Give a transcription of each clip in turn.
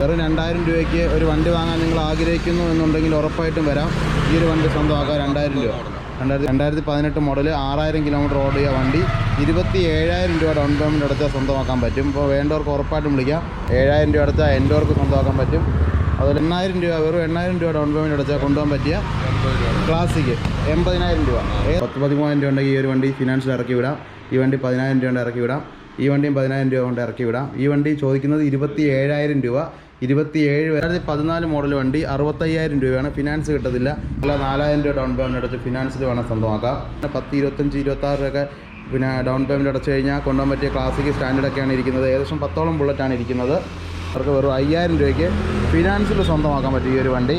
വെറും രണ്ടായിരം രൂപയ്ക്ക് ഒരു വണ്ടി വാങ്ങാൻ നിങ്ങൾ ആഗ്രഹിക്കുന്നു എന്നുണ്ടെങ്കിൽ ഉറപ്പായിട്ടും വരാം. ഈ ഒരു വണ്ടി സ്വന്തമാക്കാം രണ്ടായിരം രൂപ. രണ്ടായിരത്തി രണ്ടായിരത്തി പതിനെട്ട് മോഡൽ ആറായിരം കിലോമീറ്റർ ഓടിയ വണ്ടി. ഇരുപത്തി ഏഴായിരം രൂപ ഡൗൺ പേയ്മെന്റ് എടുത്താൽ സ്വന്തമാക്കാൻ പറ്റും. ഇപ്പോൾ വേണ്ടവർക്ക് ഉറപ്പായിട്ടും വിളിക്കാം. ഏഴായിരം രൂപ എടുത്താൽ എന്റെവർക്ക് സ്വന്തമാക്കാൻ പറ്റും. അതുപോലെ എണ്ണായിരം രൂപ വെറും എണ്ണായിരം രൂപ ഡൗൺ പേയ്മെന്റ് അടച്ചാൽ കൊണ്ടുപോകാൻ പറ്റിയ ക്ലാസിക് എൺപതിനായിരം രൂപ. പത്ത് പതിമൂവായിരം രൂപ ഉണ്ടെങ്കിൽ ഈ ഒരു വണ്ടി ഫിനാൻസിൽ ഇറക്കി വിടാം. ഈ വണ്ടി പതിനായിരം രൂപ കൊണ്ട് ഇറക്കി വിടാം. ഈ വണ്ടിയും പതിനായിരം രൂപ കൊണ്ട് ഇറക്കി വിടാം. ഈ വണ്ടി ചോദിക്കുന്നത് ഇരുപത്തി ഏഴായിരം രൂപ. ഇരുപത്തിയേഴ് രണ്ടായിരത്തി പതിനാല് മോഡൽ വണ്ടി അറുപത്തയ്യായിരം രൂപയാണ്. ഫിനാൻസ് കിട്ടത്തില്ല. അല്ല നാലായിരം രൂപ ഡൗൺ പേയ്മെന്റ് അടച്ച് ഫിനാൻസിൽ വേണം സ്വന്തമാക്കാം പത്ത് ഇരുപത്തഞ്ച് ഇരുപത്താറ് രൂപയൊക്കെ പിന്നെ ഡൗൺ പേയ്മെന്റ് അടച്ചു കഴിഞ്ഞാൽ കൊണ്ടുപോകാൻ പറ്റിയ ക്ലാസിക് സ്റ്റാൻഡേർഡൊക്കെയാണ് ഇരിക്കുന്നത്. ഏകദേശം പത്തോളം ബുള്ളറ്റാണ് ഇരിക്കുന്നത്. അവർക്ക് വെറും അയ്യായിരം രൂപയ്ക്ക് ഫിനാൻസിൽ സ്വന്തമാക്കാൻ പറ്റിയ ഈ ഒരു വണ്ടി.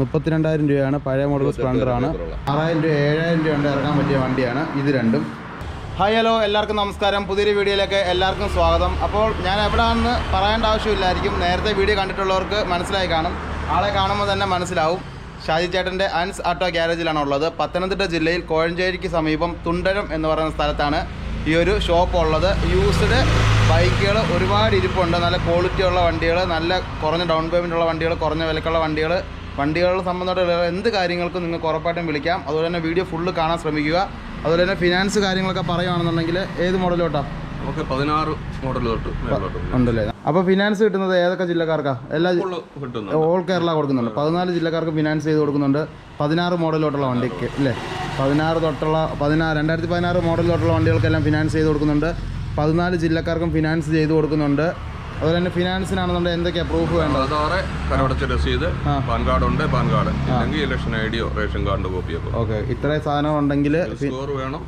മുപ്പത്തിരണ്ടായിരം രൂപയാണ്. പഴയ മോഡൽ സ്പ്ലണ്ടറാണ് ആറായിരം രൂപ ഏഴായിരം രൂപ കൊണ്ട് ഇറങ്ങാൻ പറ്റിയ വണ്ടിയാണ്. ഇത് രണ്ടും. ഹായ് ഹലോ എല്ലാവർക്കും നമസ്കാരം. പുതിയൊരു വീഡിയോയിലേക്ക് എല്ലാവർക്കും സ്വാഗതം. അപ്പോൾ ഞാൻ എവിടെയാണെന്ന് പറയേണ്ട ആവശ്യമില്ലായിരിക്കും. നേരത്തെ വീഡിയോ കണ്ടിട്ടുള്ളവർക്ക് മനസ്സിലായി കാണും. ആളെ കാണുമ്പോൾ തന്നെ മനസ്സിലാവും. ഷാജി ചേട്ടന്റെ അൻസ് ആട്ടോ ഗ്യാരേജിലാണ് ഉള്ളത് പത്തനംതിട്ട ജില്ലയിൽ കോഴഞ്ചേരിക്ക് സമീപം തുണ്ടരം എന്ന് പറയുന്ന സ്ഥലത്താണ് ഈ ഒരു ഷോപ്പ് ഉള്ളത്. യൂസ്ഡ് ബൈക്കുകൾ ഒരുപാട് ഇരിപ്പുണ്ട്. നല്ല ക്വാളിറ്റി ഉള്ള വണ്ടികൾ നല്ല കുറഞ്ഞ ഡൗൺ പേയ്മെന്റ് ഉള്ള വണ്ടികൾ കുറഞ്ഞ വിലക്കുള്ള വണ്ടികൾ. വണ്ടികളെ സംബന്ധമായിട്ടുള്ള എന്ത് കാര്യങ്ങൾക്കും നിങ്ങൾക്ക് ഉറപ്പായിട്ടും വിളിക്കാം. അതുപോലെ തന്നെ വീഡിയോ ഫുള്ള് കാണാൻ ശ്രമിക്കുക. അതുപോലെ തന്നെ ഫിനാൻസ് കാര്യങ്ങളൊക്കെ പറയുകയാണെന്നുണ്ടെങ്കിൽ ഏത് മോഡലോട്ടാ നമുക്ക് പതിനാറ് മോഡൽ തൊട്ട് ഉണ്ടല്ലേ? അപ്പോൾ ഫിനാൻസ് കിട്ടുന്നത് ഏതൊക്കെ ജില്ലക്കാർക്കാ? എല്ലാ ഓൾ കേരള കൊടുക്കുന്നുണ്ട്. പതിനാല് ജില്ലക്കാർക്ക് ഫിനാൻസ് ചെയ്ത് കൊടുക്കുന്നുണ്ട്. പതിനാറ് മോഡലോട്ടുള്ള വണ്ടിക്ക് അല്ലേ പതിനാറ് തൊട്ടുള്ള പതിനാറ് രണ്ടായിരത്തി പതിനാറ് മോഡൽ തൊട്ടുള്ള വണ്ടികൾക്കെല്ലാം ഫിനാൻസ് ചെയ്ത് കൊടുക്കുന്നുണ്ട്. പതിനാല് ജില്ലക്കാർക്കും ഫിനാൻസ് ചെയ്ത് കൊടുക്കുന്നുണ്ട്. അതുപോലെ തന്നെ ഫിനാൻസിനാണെന്നുണ്ടെങ്കിൽ എന്തൊക്കെയാ പ്രൂഫ് വേണ്ടത്? അതാറ് കരമടച്ച രസീത്. പാൻ കാർഡ് ഉണ്ട് പാൻ കാർഡ്. ഇല്ലെങ്കിൽ ഇലക്ഷൻ ഐ ഡിയോ റേഷൻ കാർഡിന്റെ കോപ്പിയൊക്കെ ഓക്കെ. ഇത്രയും സാധനം ഉണ്ടെങ്കിൽ സ്കോർ വേണം.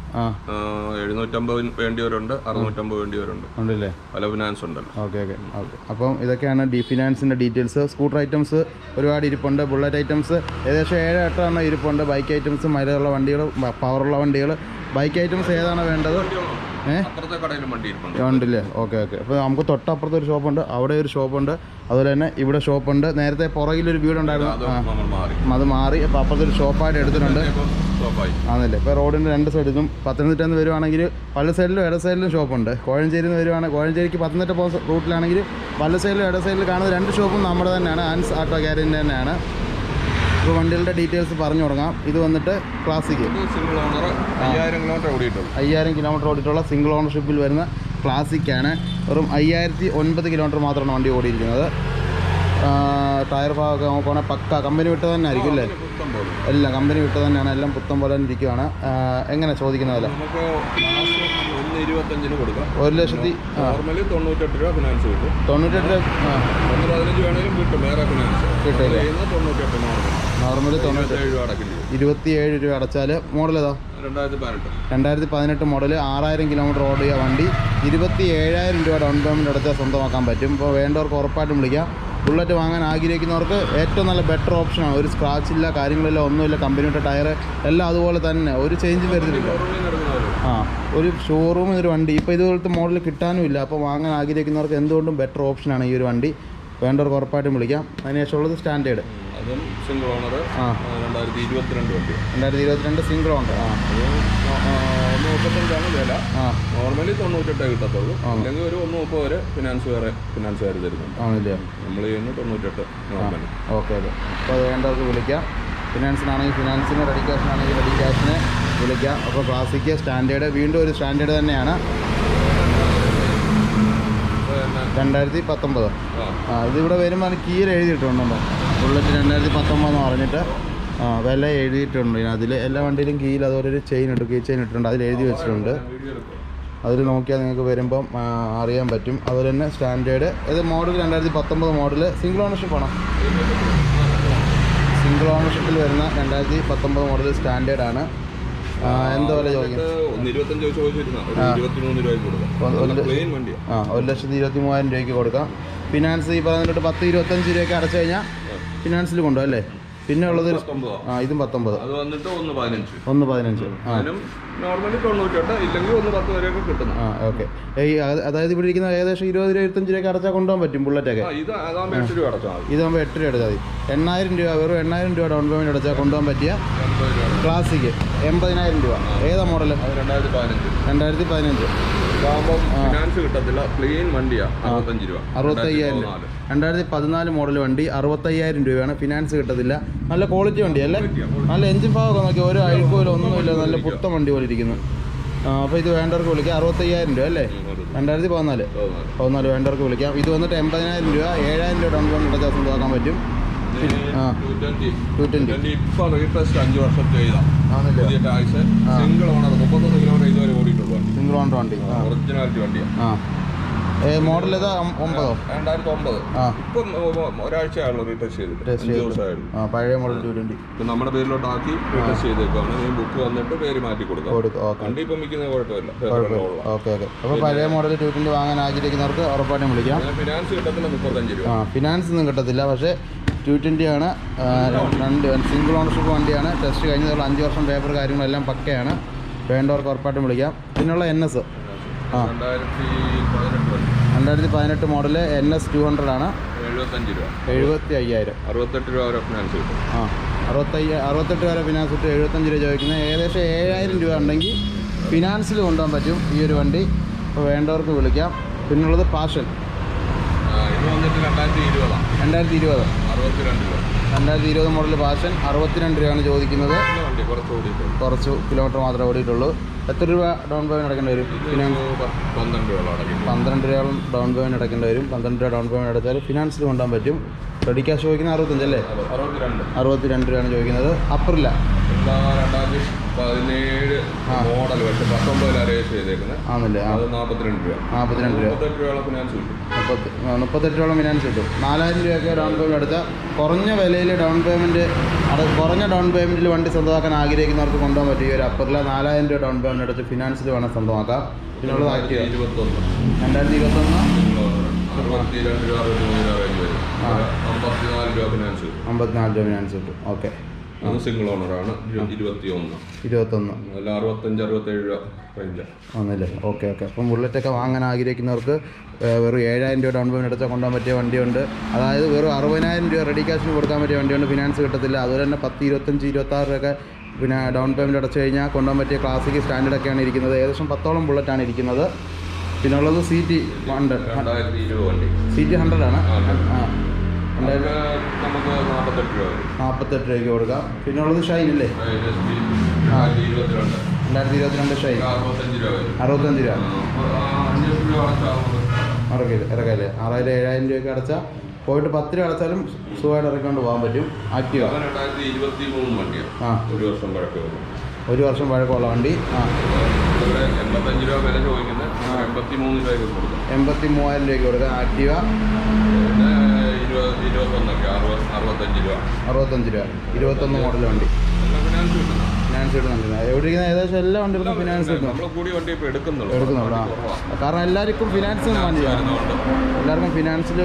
എഴുന്നൂറ്റമ്പത് വേണ്ടിയവരുണ്ട് അറുന്നൂറ്റമ്പത് വേണ്ടിയവരുണ്ട്. ഉണ്ടല്ലേ? പല ഫിനാൻസ് ഉണ്ടല്ലോ. Okay okay. ഓക്കെ. അപ്പം ഇതൊക്കെയാണ് ഡി ഫിനാൻസിന്റെ ഡീറ്റെയിൽസ്. സ്കൂട്ടർ ഐറ്റംസ് ഒരുപാട് ഇരിപ്പുണ്ട്. ബുള്ളറ്റ് ഐറ്റംസ് ഏകദേശം ഏഴ് എട്ട് എണ്ണം ഇരിപ്പുണ്ട്. ബൈക്ക് ഐറ്റംസ് മൈലേജുള്ള വണ്ടികൾ പവറുള്ള വണ്ടികൾ. ബൈക്ക് ഐറ്റംസ് ഏതാണ് വേണ്ടത്? ഉണ്ടല്ലേ? Okay okay. അപ്പോൾ നമുക്ക് തൊട്ടപ്പുറത്ത് ഒരു ഷോപ്പുണ്ട് അവിടെ ഒരു ഷോപ്പുണ്ട് അതുപോലെ തന്നെ ഇവിടെ ഷോപ്പുണ്ട്. നേരത്തെ പുറകിലൊരു വീടുണ്ടായിരുന്നു. അത് മാറി. അത് മാറി. അപ്പോൾ അപ്പുറത്തൊരു ഷോപ്പായിട്ട് എടുത്തിട്ടുണ്ട്. ആണല്ലേ? ഇപ്പോൾ റോഡിന്റെ രണ്ട് സൈഡിലും പത്തനംതിട്ട നിന്ന് വരുവാണെങ്കിൽ പല സൈഡിലും ഇട സൈഡിലും ഷോപ്പുണ്ട്. കോഴഞ്ചേരി നിന്ന് വരുവാണെങ്കിൽ കോഴഞ്ചേരിക്ക് പത്തനംതിട്ട പോകുന്ന റൂട്ടിലാണെങ്കിൽ പല സൈഡിലും ഇട സൈഡിൽ കാണുന്ന രണ്ട് ഷോപ്പും നമ്മുടെ തന്നെയാണ്. ആൻസ് ആട്ടോ ഗ്യാരേജിന്റെ തന്നെയാണ്. ഇപ്പോൾ വണ്ടികളുടെ ഡീറ്റെയിൽസ് പറഞ്ഞു തുടങ്ങാം. ഇത് വന്നിട്ട് ക്ലാസിക് സിംഗിൾ ഓണർ അയ്യായിരം കിലോമീറ്റർ ഓടിയിട്ടുള്ളൂ. അയ്യായിരം കിലോമീറ്റർ ഓടിയിട്ടുള്ള സിംഗിൾ ഓണർഷിപ്പിൽ വരുന്ന ക്ലാസിക്കാണ് വെറും അയ്യായിരത്തി ഒൻപത് കിലോമീറ്റർ മാത്രമാണ് വണ്ടി ഓടിയിരിക്കുന്നത്. ടയർ ഭാഗമൊക്കെ നോക്കുവാണെങ്കിൽ പക്ക. കമ്പനി വിട്ട് തന്നെ ആയിരിക്കും അല്ലേ? എല്ലാം കമ്പനി വിട്ട് തന്നെയാണ്. എല്ലാം പുത്തം പോലെ തന്നെ ഇരിക്കുവാണ്. എങ്ങനെ ചോദിക്കുന്ന വില? നമുക്ക് മാസം ഒന്ന് ഇരുപത്തഞ്ചിന് കൊടുക്കാം. ഒരു ലക്ഷത്തി തൊണ്ണൂറ്റെട്ട് രൂപ ഫിനാൻസ് കിട്ടും. തൊണ്ണൂറ്റെട്ട് രൂപ കിട്ടും. വേറെ നോർമൽ ഇരുപത്തിയേഴ് രൂപ അടച്ചാൽ മോഡൽ ഏതാ? രണ്ടായിരത്തി പതിനെട്ട്. രണ്ടായിരത്തി പതിനെട്ട് മോഡൽ ആറായിരം കിലോമീറ്റർ ഓടിയ വണ്ടി ഇരുപത്തി ഏഴായിരം രൂപ ഡൗൺ പേയ്മെന്റ് അടച്ചാൽ സ്വന്തമാക്കാൻ പറ്റും. ഇപ്പോൾ വേണ്ടവർക്ക് ഉറപ്പായിട്ടും വിളിക്കാം. ബുള്ളറ്റ് വാങ്ങാൻ ആഗ്രഹിക്കുന്നവർക്ക് ഏറ്റവും നല്ല ബെറ്റർ ഓപ്ഷനാണ് ഒരു സ്ക്രാച്ച് ഇല്ല കാര്യങ്ങളില്ല ഒന്നുമില്ല കമ്പനിയുടെ ടയർ എല്ലാം അതുപോലെ തന്നെ. ഒരു ചേഞ്ച് വരുന്നില്ല. ആ ഒരു ഷോറൂമിൽ ഒരു വണ്ടി. ഇപ്പോൾ ഇതുപോലത്തെ മോഡൽ കിട്ടാനും ഇല്ല. അപ്പോൾ വാങ്ങാൻ ആഗ്രഹിക്കുന്നവർക്ക് എന്തുകൊണ്ടും ബെറ്റർ ഓപ്ഷനാണ് ഈ ഒരു വണ്ടി. വേണ്ടവർക്ക് ഉറപ്പായിട്ടും വിളിക്കാം. അതിനുശേഷമുള്ളത് സ്റ്റാൻഡേർഡ് അതും സിംഗിൾ ഓണർ രണ്ടായിരത്തി ഇരുപത്തിരണ്ട് വണ്ടി. രണ്ടായിരത്തി ഇരുപത്തിരണ്ട് സിംഗിൾ ഓണർ ആ ഒന്ന് മുപ്പത്തഞ്ചാണ് വില. നോർമലി തൊണ്ണൂറ്റെട്ടേ കിട്ടത്തുള്ളൂ. അല്ലെങ്കിൽ ഒരു ഒന്ന് മുപ്പത് വരെ ഫിനാൻസ് വേറെ ഫിനാൻസുകാർ തരുന്നുണ്ട്. ആണല്ലേ? നമ്മൾ ചെയ്യുന്നത് തൊണ്ണൂറ്റെട്ട് നോർമലി ഓക്കെ അതെ അപ്പോൾ അത് വേണ്ടവർക്ക് വിളിക്കാം. ഫിനാൻസിനാണെങ്കിൽ ഫിനാൻസിന് റെഡി ക്യാഷിനാണെങ്കിൽ റെഡി ക്യാഷിന് വിളിക്കാം. അപ്പോൾ ക്ലാസിക്ക് സ്റ്റാൻഡേർഡ് വീണ്ടും ഒരു സ്റ്റാൻഡേർഡ് തന്നെയാണ്. രണ്ടായിരത്തി പത്തൊമ്പത് ആ. ഇതിവിടെ വരുമ്പോൾ കീയിൽ എഴുതിയിട്ടുണ്ടോ ബുള്ളറ്റ് രണ്ടായിരത്തി പത്തൊമ്പതെന്ന് പറഞ്ഞിട്ട് ആ വില എഴുതിയിട്ടുണ്ട്. അതിൽ എല്ലാ വണ്ടിയിലും കീയിൽ അതുപോലെ ഒരു ചെയിൻ ഇട്ടു കീ ചെയിൻ ഇട്ടിട്ടുണ്ട്. അതിൽ എഴുതി വെച്ചിട്ടുണ്ട്. അതിൽ നോക്കിയാൽ നിങ്ങൾക്ക് വരുമ്പം അറിയാൻ പറ്റും. അതുപോലെ തന്നെ സ്റ്റാൻഡേർഡ് ഇത് മോഡൽ രണ്ടായിരത്തി പത്തൊമ്പത് മോഡൽ സിംഗിൾ ഓണർഷിപ്പ് ആണോ സിംഗിൾ ഓണർഷിപ്പിൽ വരുന്ന രണ്ടായിരത്തി പത്തൊമ്പത് മോഡൽ സ്റ്റാൻഡേർഡ് ആണ്. ആ, എന്ത് വില ഒരു ആ. ലക്ഷത്തി ഇരുപത്തി മൂവായിരം രൂപയ്ക്ക് കൊടുക്കാം. ഫിനാൻസ് ഈ പറഞ്ഞിട്ട് പത്ത് ഇരുപത്തഞ്ച് രൂപയ്ക്ക് അടച്ചു കഴിഞ്ഞാൽ ഫിനാൻസിൽ കൊണ്ടുപോകും അല്ലേ? പിന്നെ ഉള്ളത് ആ ഇതും പത്തൊമ്പത്. ഒന്ന് പതിനഞ്ച്. ആ. നോർമലി തൊണ്ണൂറ്റെട്ട് ഇല്ലെങ്കിൽ ഒന്ന് പത്ത് വരെയൊക്കെ കിട്ടുന്നു. ആ ഓക്കെ അതായത് ഇവിടെ ഇരിക്കുന്ന ഏകദേശം ഇരുപത് രൂപ ഇരുപത്തഞ്ച് രൂപയ്ക്ക് അടച്ചാൽ കൊണ്ടുപോകാൻ പറ്റും ബുള്ളറ്റൊക്കെ ഇത് അതാകുമ്പോൾ എട്ട് രൂപ അടച്ചാൽ മതി. ഇതാകുമ്പോൾ എട്ട് രൂപ അടച്ചാൽ മതി. എണ്ണായിരം രൂപ വെറും എണ്ണായിരം രൂപ ഡൗൺ പേയ്മെന്റ് അടച്ചാൽ കൊണ്ടുപോകാൻ പറ്റിയ ക്ലാസിക് രൂപ ക്ലാസിക്ക് എൺപതിനായിരം രൂപ. ഏതാ മോഡൽ രണ്ടായിരത്തി പതിനഞ്ച് രണ്ടായിരത്തി പതിനഞ്ച് ഇതാകുമ്പോൾ ഫിനാൻസ് കിട്ടത്തില്ല പ്ലെയിൻ വണ്ടിയാ അറുപത്തഞ്ച് രൂപ. അറുപത്തയ്യായിരം രൂപ. രണ്ടായിരത്തി പതിനാല് മോഡൽ വണ്ടി അറുപത്തയ്യായിരം രൂപയാണ്. ഫിനാൻസ് കിട്ടത്തില്ല. നല്ല ക്വാളിറ്റി വണ്ടി അല്ലേ? നല്ല എഞ്ചിൻ ഭാഗമൊക്കെ നോക്കി ഒരു അഴുക്കുമല്ലോ ഒന്നുമില്ല. നല്ല പുത്തൻ വണ്ടി പോലെ ഇരിക്കുന്നു. അപ്പോൾ ഇത് വേണ്ടവർക്ക് വിളിക്കാം. അറുപത്തയ്യായിരം രൂപ അല്ലേ? രണ്ടായിരത്തി പതിനാല്. പതിനാല്. വേണ്ടവർക്ക് വിളിക്കാം. ഇത് വന്നിട്ട് എൺപതിനായിരം രൂപ ഏഴായിരം രൂപ ഡൗൺ പേയ്മെന്റ് അടച്ചാൽ സ്വന്തമാക്കാൻ പറ്റും. ഇനി ആ. 220. 220. 220 ഇപ്പൊ റീടെസ്റ്റ് അഞ്ച് വർഷത്തെ പുതിയ ടാക്സ് സിംഗിൾ ഓണർ മുപ്പത്തൊന്ന് കിലോമീറ്റർ ഇതുവരെ ഓടിയിട്ടുള്ളൂ സിംഗിൾ ഓണർ വണ്ടി. ഒറിജിനാലിറ്റി വണ്ടിയാണ്. മോഡൽ ഏതാ? ഒമ്പതോ? രണ്ടായിരത്തി ഒമ്പത് ഇപ്പം ഒ- ഒരാഴ്ചയായുള്ളൂ ചെയ്തിട്ട്. ചെയ്തു ദിവസമായുള്ളൂ. ആ പഴയ മോഡൽ ടു ഇപ്പം നമ്മുടെ റീടെസ്റ്റ് ചെയ്തേക്കാണ് നീ ബുക്ക് വന്നിട്ട് പേര് മാറ്റി കൊടുക്കാം. വണ്ടി ഇപ്പം കുഴപ്പമില്ല. Okay okay. അപ്പോൾ പഴയ മോഡൽ ടു ട്വന്റി വാങ്ങാൻ ആഗ്രഹിക്കുന്നവർക്ക് ഉറപ്പായിട്ടും വിളിക്കാം. ഫിനാൻസ് കിട്ടത്തില്ല മുപ്പത്തഞ്ച് രൂപ. ആ ഫിനാൻസ് ഒന്നും കിട്ടത്തില്ല. പക്ഷേ ടു ആണ്. രണ്ട് സിംഗിൾ ഓണർഷിപ്പ് വണ്ടിയാണ്. ടെസ്റ്റ് കഴിഞ്ഞതുള്ള അഞ്ച് വർഷം പേപ്പർ കാര്യങ്ങളെല്ലാം പക്കയാണ്. വേണ്ടവർക്ക് ഉറപ്പായിട്ടും വിളിക്കാം. പിന്നുള്ള എൻ എസ് രണ്ടായിരത്തി പതിനെട്ട് model N S two hundred ആണ്. എഴുപത്തഞ്ച് രൂപ. എഴുപത്തി അയ്യായിരം അറുപത്തെട്ട് രൂപ വരെ ഫിനാൻസ് കിട്ടും. ആ. അറുപത്തയ്യ അറുപത്തെട്ട് വരെ ഫിനാൻസ് ഇട്ട് എഴുപത്തഞ്ച് രൂപ ചോദിക്കുന്നത് ഏകദേശം ഏഴായിരം രൂപ ഉണ്ടെങ്കിൽ ഫിനാൻസിൽ കൊണ്ടുപോകാൻ പറ്റും ഈ ഒരു വണ്ടി. അപ്പോൾ വേണ്ടവർക്ക് വിളിക്കാം. പിന്നുള്ളത് പാഷൻ. ഇത് വന്നിട്ട് രണ്ടായിരത്തി ഇരുപതാണ് രണ്ടായിരത്തി ഇരുപത് അറുപത്തിരണ്ട് രൂപ. രണ്ടായിരത്തി ഇരുപത് മോഡൽ പാഷൻ. അറുപത്തിരണ്ട് രൂപയാണ് ചോദിക്കുന്നത്. കുറച്ച് കിലോമീറ്റർ മാത്രമേ ഓടിയിട്ടുള്ളൂ. എത്ര രൂപ ഡൗൺ പേയ്മെന്റ് അടക്കേണ്ടി വരും. ഫിനാൻസ് പന്ത്രണ്ട് രൂപ പന്ത്രണ്ട് രൂപ ഡൗൺ പേയ്മെന്റ് അടക്കേണ്ടി വരും. പന്ത്രണ്ട് രൂപ ഡൗൺ പേയ്മെന്റ് അടച്ചാൽ ഫിനാൻസിൽ കൊണ്ടുപോകാൻ പറ്റും. റെഡി ക്യാഷ് ചോദിക്കുന്നത് അറുപത്തഞ്ചല്ലേ അറുപത്തിരണ്ട്. അറുപത്തി രണ്ട് രൂപയാണ് ചോദിക്കുന്നത്. അപ്പറില്ല രണ്ടായിരത്തി പതിനേഴ് മോഡൽ പക്ഷെ പത്തൊമ്പതിൽ അരേസ് ചെയ്തേക്കുന്നത് ആണല്ലേ? ആ. അത് നാൽപ്പത്തിരണ്ട് രൂപ. നാൽപ്പത്തിരണ്ട് രൂപ. മുപ്പത്തെട്ട് ഫിനാൻസ് കിട്ടും. മുപ്പത്തി മുപ്പത്തെട്ട് രൂപ ഫിനാൻസ് കിട്ടും. നാലായിരം രൂപയൊക്കെ ഡൗൺ പേയ്മെന്റ് എടുത്താൽ കുറഞ്ഞ വിലയിൽ ഡൗൺ പേയ്മെന്റ് കുറഞ്ഞ ഡൗൺ പേയ്മെന്റിൽ വണ്ടി സ്വന്തമാക്കാൻ ആഗ്രഹിക്കുന്നവർക്ക് കൊണ്ടുപോകാൻ പറ്റും. ഈ ഒരു അപ്പറിലെ നാലായിരം രൂപ ഡൗൺ പേയ്മെന്റ് എടുത്ത് ഫിനാൻസിൽ വേണം സ്വന്തമാക്കാം പിന്നുള്ളത് ആക്റ്റീവ് ഇരുപത്തൊന്ന് രണ്ടായിരത്തി ഇരുപത്തൊന്ന് അറുപത്തിരണ്ട് രൂപ അറുപത്തിമൂന്ന് രൂപ റേഞ്ച് വരും. അമ്പത്തിനാല് രൂപ ഫിനാൻസ് കിട്ടും. അമ്പത്തിനാല് രൂപ ഫിനാൻസ് കിട്ടും. ഓക്കെ. അത് സിംഗിൾ ഓണറാണ് ഇരുപത്തി ഒന്ന് ഇരുപത്തൊന്ന്. അല്ല അറുപത്തഞ്ച് അറുപത്തേഴ് രൂപ റേഞ്ച് ആണല്ലേ ഓക്കെ ഓക്കെ. അപ്പം ബുള്ളറ്റൊക്കെ വാങ്ങാൻ ആഗ്രഹിക്കുന്നവർക്ക് വെറും ഏഴായിരം രൂപ ഡൗൺ പേയ്മെന്റ് എടുത്താൽ കൊണ്ടുപോകാൻ പറ്റിയ വണ്ടിയുണ്ട്. അതായത് വെറും അറുപതിനായിരം രൂപ റെഡി ക്യാഷിന് കൊടുക്കാൻ പറ്റിയ വണ്ടിയുണ്ട്. ഫിനാൻസ് കിട്ടത്തില്ല. അതുപോലെ തന്നെ പത്ത് ഇരുപത്തഞ്ച് ഇരുപത്താറൊക്കെ പിന്നെ ഡൗൺ പേയ്മെന്റ് അടച്ചു കഴിഞ്ഞാൽ കൊണ്ടുപോകാൻ പറ്റിയ ക്ലാസിക് സ്റ്റാൻഡേർഡൊക്കെയാണ് ഇരിക്കുന്നത്. ഏകദേശം പത്തോളം ബുള്ളറ്റാണ് ഇരിക്കുന്നത്. പിന്നെ ഉള്ളത് C T hundred C T hundred ആണ്. നാൽപ്പത്തെട്ട് രൂപയ്ക്ക് കൊടുക്കാം. പിന്നെ ഉള്ളത് ഷൈൻ അല്ലേ രണ്ടായിരത്തി ഇരുപത്തിരണ്ട് ഷൈൻ അറുപത്തഞ്ച് രൂപ ഇറക്കില്ല ഇറക്കല്ലേ ആറായിരം ഏഴായിരം രൂപയ്ക്ക് അടച്ചാൽ പോയിട്ട് പത്ത് രൂപ അടച്ചാലും സുഖമായിട്ട് ഇറക്കിക്കൊണ്ട് പോകാൻ പറ്റും. ആക്റ്റീവ. ആ. ഒരു വർഷം പഴക്കം ഒരു വർഷം പഴക്കമുള്ള വണ്ടി. ആ. എൺപത്തി മൂവായിരം രൂപയ്ക്ക് കൊടുക്കാം. ആക്റ്റീവ പിന്നെ ഇരുപത് ഇരുപത്തൊന്നൊക്കെ അറുപത് അറുപത്തഞ്ച് രൂപ. ഇരുപത്തൊന്ന് മോഡൽ വണ്ടി. ഫിനാൻസ് കിട്ടുന്നു. ഫിനാൻസ് കിട്ടുന്നുണ്ട് എവിടെ ഇരിക്കുന്ന ഏകദേശം എല്ലാ വണ്ടികൾക്കും ഫിനാൻസ് കിട്ടും നമ്മൾ കൂടി വണ്ടി ഇപ്പോൾ എടുക്കുന്നുള്ളൂ. കാരണം എല്ലാവർക്കും ഫിനാൻസ് വണ്ടിയാണ്. എല്ലാവർക്കും ഫിനാൻസിൽ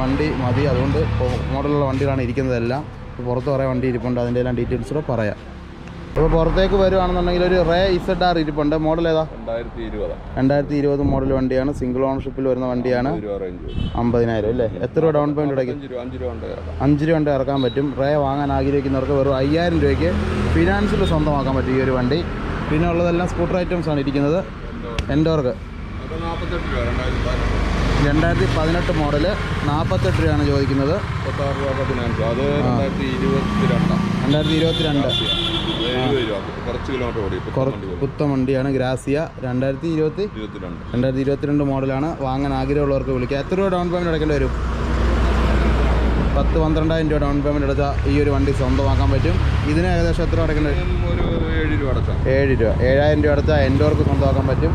വണ്ടി മതി. അതുകൊണ്ട് മോഡലുള്ള വണ്ടികളാണ് ഇരിക്കുന്നതെല്ലാം. പുറത്ത് കുറേ വണ്ടി ഇരിപ്പുണ്ട്. അതിന്റെ എല്ലാം ഡീറ്റെയിൽസ് കൂടെ പറയാം. ഇപ്പോൾ പുറത്തേക്ക് വരുവാണെന്നുണ്ടെങ്കിൽ ഒരു റേ ഇസഡ് ആർ ഇരിപ്പുണ്ട്. മോഡൽ ഏതാ? രണ്ടായിരത്തി ഇരുപത് മോഡൽ വണ്ടിയാണ്. സിംഗിൾ ഓണർഷിപ്പിൽ വരുന്ന വണ്ടിയാണ്. അമ്പതിനായിരം അല്ലേ? എത്ര രൂപ ഡൗൺ പേയ്മെന്റ് അടയ്ക്കും അഞ്ച് രൂപ കൊണ്ട് ഇറക്കാൻ പറ്റും. റേ വാങ്ങാൻ ആഗ്രഹിക്കുന്നവർക്ക് വെറും അയ്യായിരം രൂപയ്ക്ക് ഫിനാൻസിൽ സ്വന്തമാക്കാൻ പറ്റും ഈ ഒരു വണ്ടി. പിന്നെ ഉള്ളതെല്ലാം സ്കൂട്ടർ ഐറ്റംസ് ആണ് ഇരിക്കുന്നത്. എൻഡോർക്ക് അപ്പോൾ രണ്ടായിരത്തി പതിനെട്ട് മോഡൽ. നാൽപ്പത്തെട്ട് രൂപയാണ് ചോദിക്കുന്നത്. രണ്ടായിരത്തി ഇരുപത്തിരണ്ട് രണ്ടായിരത്തി ഇരുപത്തി രണ്ട് എഴുപത് രൂപ കുറച്ച് കിലോമീറ്റർ ഓടി. വണ്ടിയാണ് ഗ്രാസിയ. രണ്ടായിരത്തി ഇരുപത്തി രണ്ടായിരത്തി ഇരുപത്തിരണ്ട് മോഡലാണ് വാങ്ങാൻ ആഗ്രഹമുള്ളവർക്ക് വിളിക്കുക. എത്ര രൂപ ഡൗൺ പേയ്മെന്റ് അടയ്ക്കേണ്ടി വരും? പത്ത് പന്ത്രണ്ടായിരം രൂപ ഡൗൺ പേയ്മെന്റ് അടച്ചാൽ ഈ ഒരു വണ്ടി സ്വന്തമാക്കാൻ പറ്റും. ഇതിന് ഏകദേശം എത്ര അടയ്ക്കേണ്ടി വരും? ഒരു ഏഴ് രൂപ അടച്ചാൽ ഏഴ് രൂപ. ഏഴായിരം രൂപ അടച്ചാൽ എൻഡോർക്ക് സ്വന്തമാക്കാൻ പറ്റും.